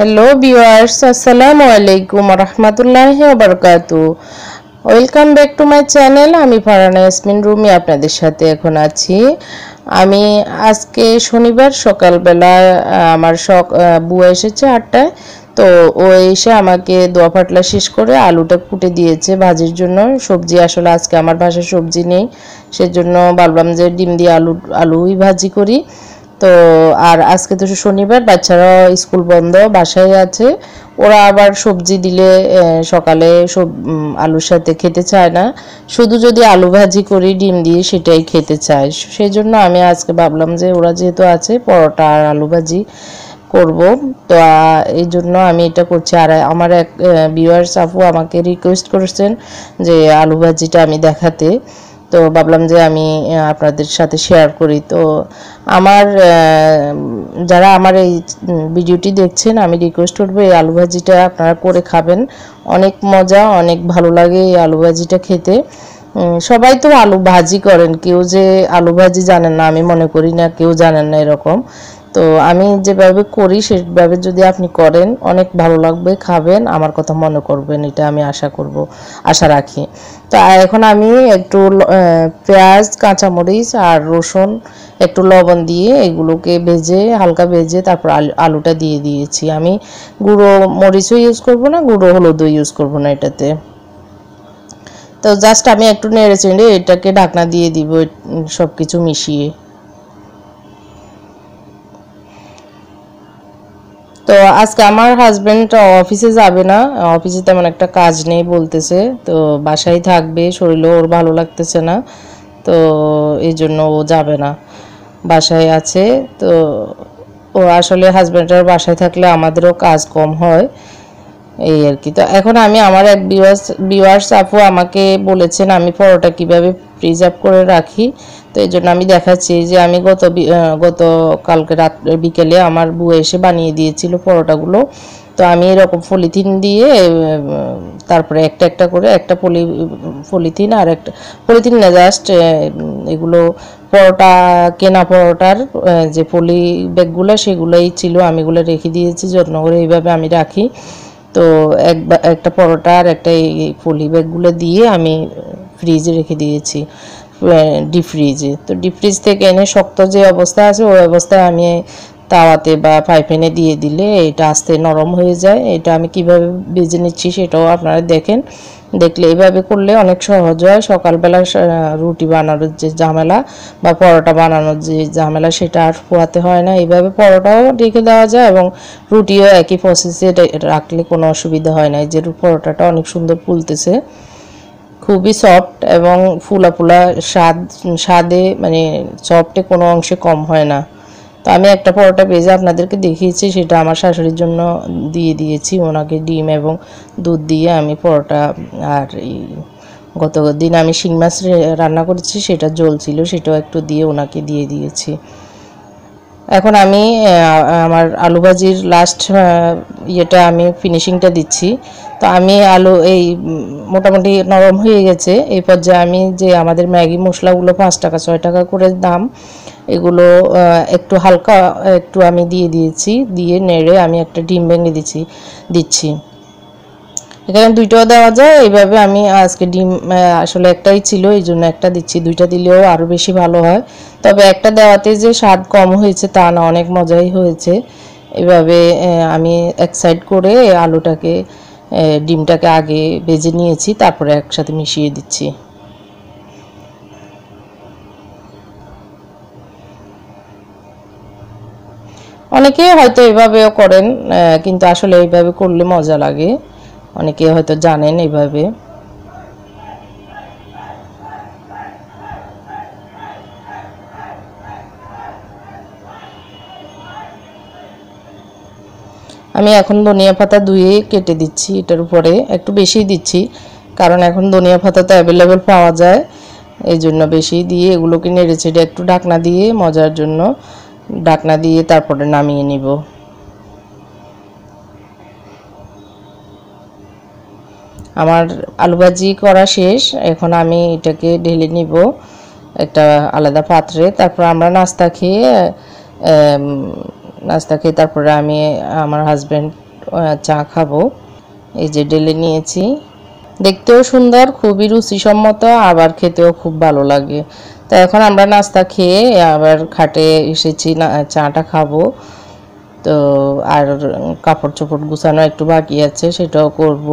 Hello viewers আসসালামু আলাইকুম রহমতুল্লাহ বারকাতু welcome back to my channel আমি ফারানা ইয়াসমিন রুমি আপনাদের সাথে এখন আছি। আমি আজকে শনিবার সকালবেলা আমার শখ বুয়া এসেছে আটটায়। তো ও এসে আমাকে দোয়া পাটলা শেষ করে আলুটা কুটে দিয়েছে ভাজির জন্য। সবজি আসলে আজকে আমার বাসায় সবজি নেই। সেজন্য ভাবলাম যে ডিম দিয়ে আলু, আলুই ভাজি করি। তো আর আজকে তো শনিবার বাচ্চারা স্কুল বন্ধ, বাসায় আছে। ওরা আবার সবজি দিলে সকালে সব আলুর সাথে খেতে চায় না। শুধু যদি আলু ভাজি করি, ডিম দিয়ে সেটাই খেতে চায়। সেই জন্য আমি আজকে ভাবলাম যে ওরা যেহেতু আছে, পরোটা আর আলু ভাজি করব। তো এই জন্য আমি এটা করছি। আর আমার এক ভিউয়ার্স আপু আমাকে রিকোয়েস্ট করেছেন যে আলু ভাজিটা আমি দেখাতে। তো ভাবলাম যে আমি আপনাদের সাথে শেয়ার করি। তো আমার যারা আমার এই ভিডিওটি দেখছেন, আমি রিকোয়েস্ট করব এই আলু ভাজিটা আপনারা করে খাবেন। অনেক মজা, অনেক ভালো লাগে এই আলু ভাজিটা খেতে। সবাই তো আলু ভাজি করেন, কেউ যে আলু ভাজি জানেন না, আমি মনে করি না, কেউ জানেন না এরকম। তো আমি যেভাবে করি, সেভাবে যদি আপনি করেন, অনেক ভালো লাগবে, খাবেন, আমার কথা মনে করবেন, এটা আমি আশা করব, আশা রাখি। তো এখন আমি একটু পেঁয়াজ, কাঁচামরিচ আর রসুন একটু লবণ দিয়ে এগুলোকে ভেজে, হালকা ভেজে তারপর আলু- আলুটা দিয়ে দিয়েছি। আমি গুঁড়ো মরিচও ইউজ করব না, গুঁড়ো হলুদও ইউজ করব না এটাতে। তো জাস্ট আমি একটু নেড়ে চেড়ে এটাকে ঢাকনা দিয়ে দিব সব কিছু মিশিয়ে। তো আজকে আমার হাজব্যান্ড অফিসে যাবে না। অফিসে তেমন একটা কাজ নেই বলতেছে। তো বাসায় থাকবে, শরীরও ওর ভালো লাগতেছে না। তো এই জন্য ও যাবে না। বাসায় আছে। তো ও আসলে হাজব্যান্ডের বাসায় থাকলে আমাদেরও কাজ কম হয়। এই আর কি। তো এখন আমি আমার এক বিওয়ার্স বিওয়ার্স আপু আমাকে বলেছেন আমি পরোটা কীভাবে প্রিজার্ভ করে রাখি। তো এই জন্য আমি দেখাচ্ছি যে আমি গত গত কালকে রাত, বিকেলে আমার বুয়ে এসে বানিয়ে দিয়েছিল পরোটাগুলো। তো আমি এরকম পলিথিন দিয়ে তারপরে একটা একটা করে একটা পলি, পলিথিন আর একটা, পলিথিন না জাস্ট এগুলো পরোটা, কেনা পরোটার যে পলি ব্যাগগুলো সেগুলোই ছিল, আমি এগুলো রেখে দিয়েছি, যত্ন করে এইভাবে আমি রাখি। তো এক একটা পরোটা আর একটা এই পলি ব্যাগগুলো দিয়ে আমি ফ্রিজে রেখে দিয়েছি। ডিপ ফ্রিজে তো ডিপ ফ্রিজ থেকে এনে শক্ত যে অবস্থা আছে, ওই অবস্থায় আমি তাওয়াতে বা পাইপেনে দিয়ে দিলে এটা আস্তে নরম হয়ে যায়। এটা আমি কীভাবে বেজে নিচ্ছি সেটাও আপনারা দেখেন। দেখলে এইভাবে করলে অনেক সহজ হয়। সকালবেলা রুটি বানানোর যে ঝামেলা বা পরোটা বানানোর যে ঝামেলা, সেটা আর পোয়াতে হয় না। এইভাবে পরোটাও রেখে দেওয়া যায় এবং রুটিও একই প্রসেসে রাখলে কোনো অসুবিধা হয় না। যে পরোটাটা অনেক সুন্দর ফুলতেছে। খুবই সফট এবং ফুলা ফুলা স্বাদ, স্বাদে মানে সফটে কোনো অংশে কম হয় না। তো আমি একটা পরোটা ভেজে আপনাদেরকে দেখিয়েছি, সেটা আমার শাশুড়ির জন্য দিয়ে দিয়েছি। ওনাকে ডিম এবং দুধ দিয়ে আমি পরোটা আর এই গত দিন আমি শিং মাছ রান্না করেছি, সেটা জল ছিল সেটাও একটু দিয়ে ওনাকে দিয়ে দিয়েছি। এখন আমি আমার আলু ভাজির লাস্ট ইয়েটা আমি ফিনিশিংটা দিচ্ছি। তো আমি আলু এই মোটামুটি নরম হয়ে গেছে। এই পর্যায়ে আমি যে আমাদের ম্যাগি মশলাগুলো পাঁচ টাকা, ছয় টাকা করে দাম, এগুলো একটু হালকা, একটু আমি দিয়ে দিয়েছি। দিয়ে নেড়ে আমি একটা ডিম ভেঙে দিচ্ছি দিচ্ছি। এখানে দুইটাও দেওয়া যায়, এইভাবে আমি আজকে ডিম আসলে একটাই ছিল, এই জন্য একটা দিচ্ছি, দুইটা দিলেও আরও বেশি ভালো হয়। তবে একটা দেওয়াতে যে স্বাদ কম হয়েছে তা না, অনেক মজাই হয়েছে। এভাবে আমি এক সাইড করে আলুটাকে ডিমটাকে আগে ভেজে নিয়েছি, তারপরে একসাথে মিশিয়ে দিচ্ছি। অনেকে হয়তো এভাবেও করেন কিন্তু আসলে এইভাবে করলে মজা লাগে। অনেকে হয়তো জানেন এইভাবে। আমি এখন ধনিয়া পাতা ধুয়ে কেটে দিচ্ছি এটার উপরে। একটু বেশি দিচ্ছি, কারণ এখন ধনিয়া পাতা তো অ্যাভেলেবেল পাওয়া যায়। এই জন্য বেশি দিয়ে এগুলোকে নেড়ে চেড়ে একটু ঢাকনা দিয়ে মজার জন্য ঢাকনা দিয়ে তারপরে নামিয়ে নিব। আমার আলু ভাজি করা শেষ। এখন আমি এটাকে ঢেলে নিব একটা আলাদা পাত্রে। তারপর আমরা নাস্তা খেয়ে নাস্তা খেয়ে তারপরে আমি আমার হাজব্যান্ড চা খাব। এই যে ডেলে নিয়েছি। দেখতেও সুন্দর, খুবই রুচিসম্মত, আবার খেতেও খুব ভালো লাগে। তো এখন আমরা নাস্তা খেয়ে আবার খাটে এসেছি, না, চাটা খাব। তো আর কাপড় চোপড় গুছানো একটু বাকি আছে, সেটাও করব।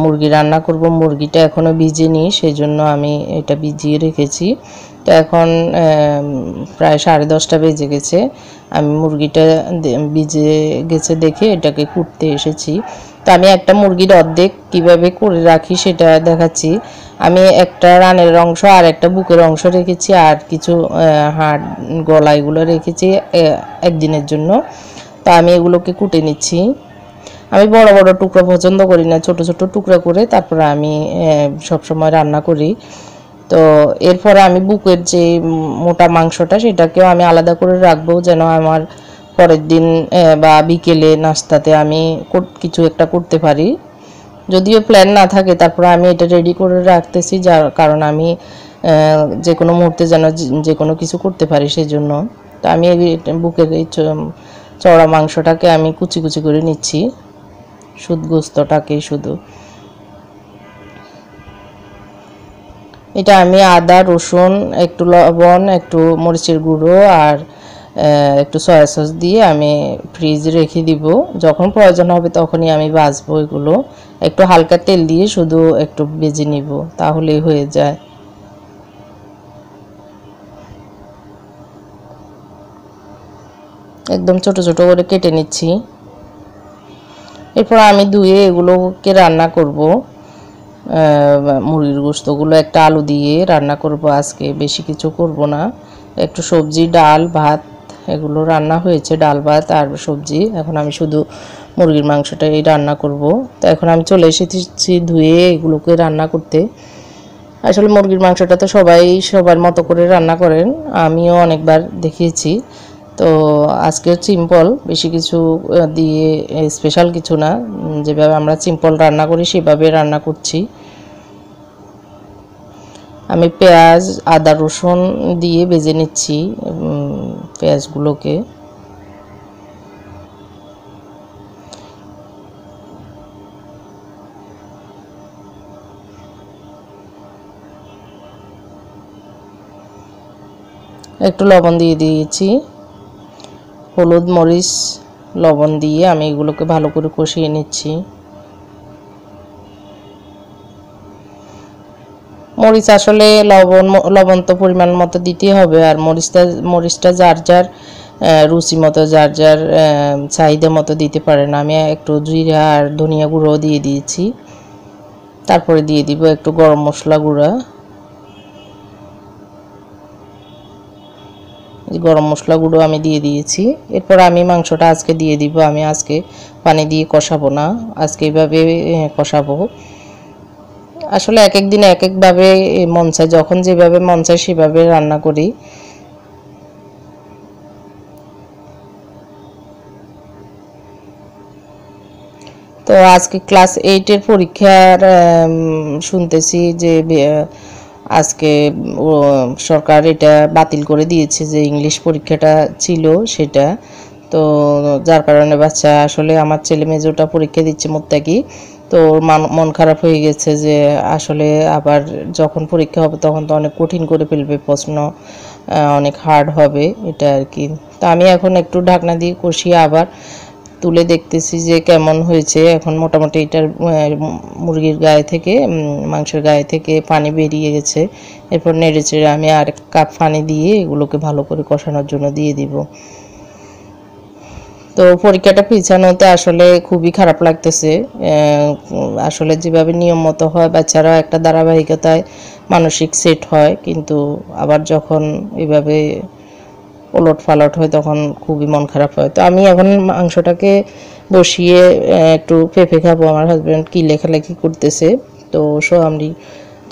মুরগি রান্না করব। মুরগিটা এখনও ভিজেনি সেই জন্য আমি এটা ভিজিয়ে রেখেছি। তো এখন প্রায় সাড়ে দশটা বেজে গেছে। আমি মুরগিটা ভিজে গেছে দেখে এটাকে কুটতে এসেছি। তো আমি একটা মুরগির অর্ধেক কীভাবে করে রাখি সেটা দেখাচ্ছি। আমি একটা রানের অংশ আর একটা বুকের অংশ রেখেছি আর কিছু হাড় গলা এগুলো রেখেছি একদিনের জন্য। তো আমি এগুলোকে কুটে নিচ্ছি। আমি বড় বড় টুকরো পছন্দ করি না, ছোট ছোট টুকরো করে তারপরে আমি সব সময় রান্না করি। তো এরপরে আমি বুকের যে মোটা মাংসটা সেটাকেও আমি আলাদা করে রাখব যেন আমার পরের দিন বা বিকেলে নাস্তাতে আমি কিছু একটা করতে পারি। যদিও প্ল্যান না থাকে, তারপরে আমি এটা রেডি করে রাখতেছি যার কারণ আমি যে কোনো মুহূর্তে যেন যে- কোনো কিছু করতে পারি সেই জন্য তো আমি বুকের এই চওড়া মাংসটাকে আমি কুচি কুচি করে নিচ্ছি। সুদ গোস্তটাকেই শুধু। এটা আমি আদা, রসুন, একটু লবণ, একটু মরিচের গুঁড়ো আর একটু সয়া সস দিয়ে আমি ফ্রিজে রেখে দিব। যখন প্রয়োজন হবে তখনই আমি বাজবো এগুলো। একটু হালকা তেল দিয়ে শুধু একটু বেজে নিব, তাহলেই হয়ে যায়। একদম ছোট ছোট করে কেটে নিচ্ছি। এরপর আমি ধুয়ে এগুলোকে রান্না করব। মুরগির গোস্তগুলো, একটা আলু দিয়ে রান্না করব আজকে, বেশি কিছু করব না। একটু সবজি, ডাল, ভাত, এগুলো রান্না হয়েছে, ডাল, ভাত আর সবজি। এখন আমি শুধু মুরগির মাংসটাই রান্না করব। তো এখন আমি চলে এসেছি ধুয়ে এগুলোকে রান্না করতে। আসলে মুরগির মাংসটা তো সবাই সবার মতো করে রান্না করেন, আমিও অনেকবার দেখিয়েছি। তো আজকে সিম্পল বেশি কিছু দিয়ে স্পেশাল কিছু না। যেভাবে আমরা সিম্পল রান্না করি, সেভাবে রান্না করছি। আমি পেঁয়াজ, আদা, রসুন দিয়ে ভেজে নিচ্ছি পেঁয়াজগুলোকে। একটু লবণ দিয়ে দিয়েছি। হলুদ মরিচ, লবণ দিয়ে আমি এগুলোকে ভালো করে কষিয়ে নিচ্ছি। মরিচ আসলে লবণ লবণ তো পরিমাণ মতো দিতে হবে, আর মরিচটা মরিচটা যার যার রুচি মতো, যার যার চাহিদা মতো দিতে পারেন আমি একটু জিরা আর ধনিয়া গুঁড়ো দিয়ে দিয়েছি। তারপরে দিয়ে দিব একটু গরম মশলা গুঁড়া। গরম মশলা গুঁড়ো আমি দিয়ে দিয়েছি। এরপর আমি মাংসটা আজকে দিয়ে দিব। আমি আজকে পানি দিয়ে কষাবো না। আজকে এইভাবে কষাবো। আসলে এক এক দিন এক একভাবে মন চায়। যখন যেভাবে মন চায়, সেভাবে রান্না করি। তো আজকে ক্লাস এইটের পরীক্ষার শুনতেছি যে আজকে সরকার এটা বাতিল করে দিয়েছে যে ইংলিশ পরীক্ষাটা ছিল সেটা। তো যার কারণে বাচ্চা, আসলে আমার ছেলে মেজোটা পরীক্ষা দিচ্ছে মোত্তাকি, তো মন খারাপ হয়ে গেছে যে আসলে আবার যখন পরীক্ষা হবে তখন তো অনেক কঠিন করে ফেলবে, প্রশ্ন অনেক হার্ড হবে এটা আর কি। তো আমি এখন একটু ঢাকনা দিয়ে কষিয়ে আবার তুলে দেখতেছি যে কেমন হয়েছে। এখন মোটামুটি এটার মুরগির গায়ে থেকে মাংসের গায়ে থেকে পানি বেরিয়ে গেছে। এরপর নেড়ে চেড়ে আমি আর কাপ পানি দিয়ে এগুলোকে ভালো করে কষানোর জন্য দিয়ে দিব। তো পরীক্ষাটা পিছানোতে আসলে খুবই খারাপ লাগতেছে। আসলে যেভাবে নিয়ম মতো হয় বাচ্চারা একটা ধারাবাহিকতায় মানসিক সেট হয়, কিন্তু আবার যখন এভাবে ওলট পালট হয়, তখন খুবই মন খারাপ হয়। তো আমি এখন মাংসটাকে বসিয়ে একটু পেঁপে খাব। আমার হাজব্যান্ড কি লেখালেখি করতেছে, তো সো আমি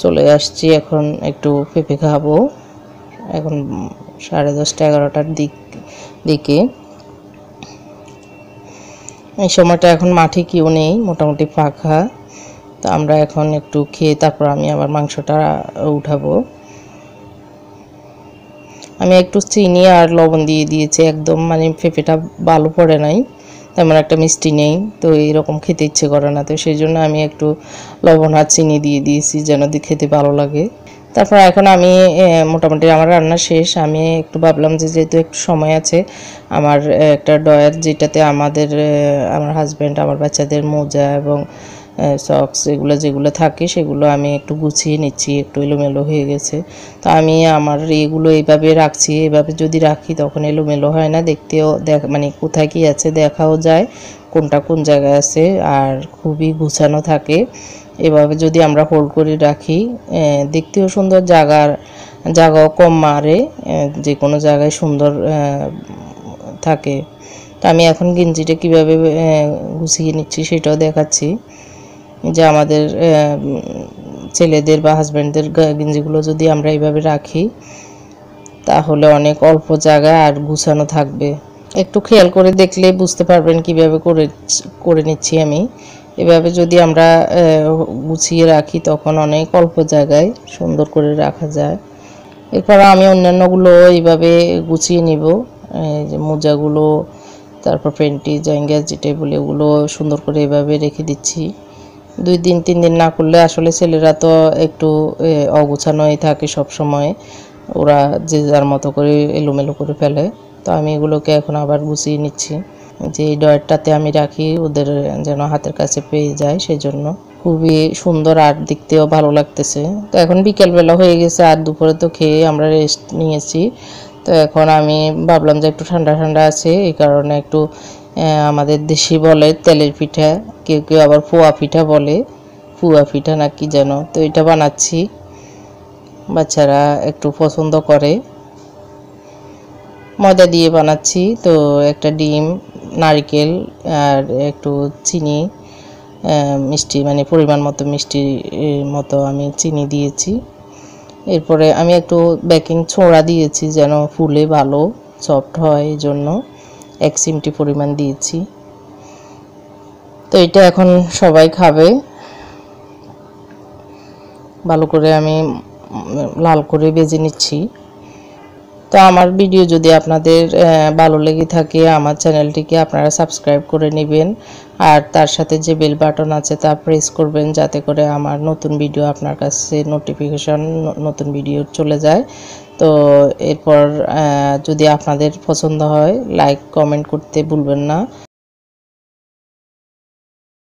চলে আসছি এখন একটু পেঁপে খাব। এখন সাড়ে দশটা এগারোটার দিক, দিকে। এই সময়টা এখন মাঠে কেউ নেই, মোটামুটি ফাঁকা। তো আমরা এখন একটু খেয়ে, তারপর আমি আবার মাংসটা উঠাবো। আমি একটু চিনি আর লবণ দিয়ে দিয়েছি, একদম মানে পেঁপেটা ভালো পড়ে নাই, তেমন একটা মিষ্টি নেই, তো এইরকম খেতে ইচ্ছে করে না, তো সেই জন্য আমি একটু লবণ আর চিনি দিয়ে দিয়েছি যেন খেতে ভালো লাগে। তারপর এখন আমি মোটামুটি আমার রান্না শেষ, আমি একটু ভাবলাম যে যেহেতু একটু সময় আছে, আমার একটা ডয়ার যেটাতে আমাদের আমার হাজব্যান্ড আমার বাচ্চাদের মোজা এবং সক্স এগুলো যেগুলো থাকে সেগুলো আমি একটু গুছিয়ে নিচ্ছি, একটু এলোমেলো হয়ে গেছে। তো আমি আমার এগুলো এইভাবে রাখছি, এভাবে যদি রাখি তখন এলোমেলো হয় না, দেখতেও দেখ মানে কোথায় কী আছে দেখাও যায়, কোনটা কোন জায়গায় আছে আর খুবই গুছানো থাকে। এভাবে যদি আমরা হোল্ড করে রাখি দেখতেও সুন্দর জায়গার জায়গাও কম মারে যে কোনো জায়গায় সুন্দর থাকে। তো আমি এখন গেঞ্জিটা কীভাবে গুছিয়ে নিচ্ছি সেটাও দেখাচ্ছি। যে আমাদের ছেলেদের বা হাজব্যান্ডদের গেঞ্জিগুলো যদি আমরা এইভাবে রাখি, তাহলে অনেক অল্প জায়গা আর গুছানো থাকবে। একটু খেয়াল করে দেখলে বুঝতে পারবেন কীভাবে করে করে নিচ্ছি আমি। এভাবে যদি আমরা গুছিয়ে রাখি, তখন অনেক অল্প জায়গায় সুন্দর করে রাখা যায়। এরপর আমি অন্যান্যগুলো এইভাবে গুছিয়ে নিব। যে মোজাগুলো, তারপর পেন্টি জাঙ্গা যেটা বলে ওগুলো সুন্দর করে এভাবে রেখে দিচ্ছি। দুই দিন, তিন দিন না করলে আসলে ছেলেরা তো একটু অগুছানোই থাকে সব সময় ওরা যে যার মতো করে এলোমেলো করে ফেলে। তো আমি এগুলোকে এখন আবার গুছিয়ে নিচ্ছি। যে এই ডয়ারটাতে আমি রাখি, ওদের যেন হাতের কাছে পেয়ে যায় সেজন্য। খুবই সুন্দর আর দেখতেও ভালো লাগতেছে। তো এখন বিকেলবেলা হয়ে গেছে, আর দুপুরে তো খেয়ে আমরা রেস্ট নিয়েছি। তো এখন আমি ভাবলাম যে একটু ঠান্ডা ঠান্ডা আছে, এই কারণে একটু আমাদের দেশি বলে তেলের পিঠা, কেউ কেউ আবার পোয়া পিঠা বলে। পুয়া পিঠা না কি যেন? তো এটা বানাচ্ছি। বাচ্চারা একটু পছন্দ করে। ময়দা দিয়ে বানাচ্ছি। তো একটা ডিম, নারকেল আর একটু চিনি মিষ্টি মানে পরিমাণ মতো মিষ্টি মতো আমি চিনি দিয়েছি। এরপরে আমি একটু বেকিং ছোড়া দিয়েছি যেন ফুলে ভালো, সফট হয় এই জন্য এক চিমটি পরিমাণ দিয়েছি। তো এটা এখন সবাই খাবে। ভালো করে আমি লাল করে বেজে নিচ্ছি। তো আমার ভিডিও যদি আপনাদের ভালো লেগে থাকে, আমার চ্যানেলটিকে আপনারা সাবস্ক্রাইব করে নেবেন। আর তার সাথে যে বেল বাটন আছে তা প্রেস করবেন যাতে করে আমার নতুন ভিডিও আপনার কাছে নোটিফিকেশন নতুন ভিডিও চলে যায়। তো এরপর যদি আপনাদের পছন্দ হয় লাইক কমেন্ট করতে ভুলবেন না।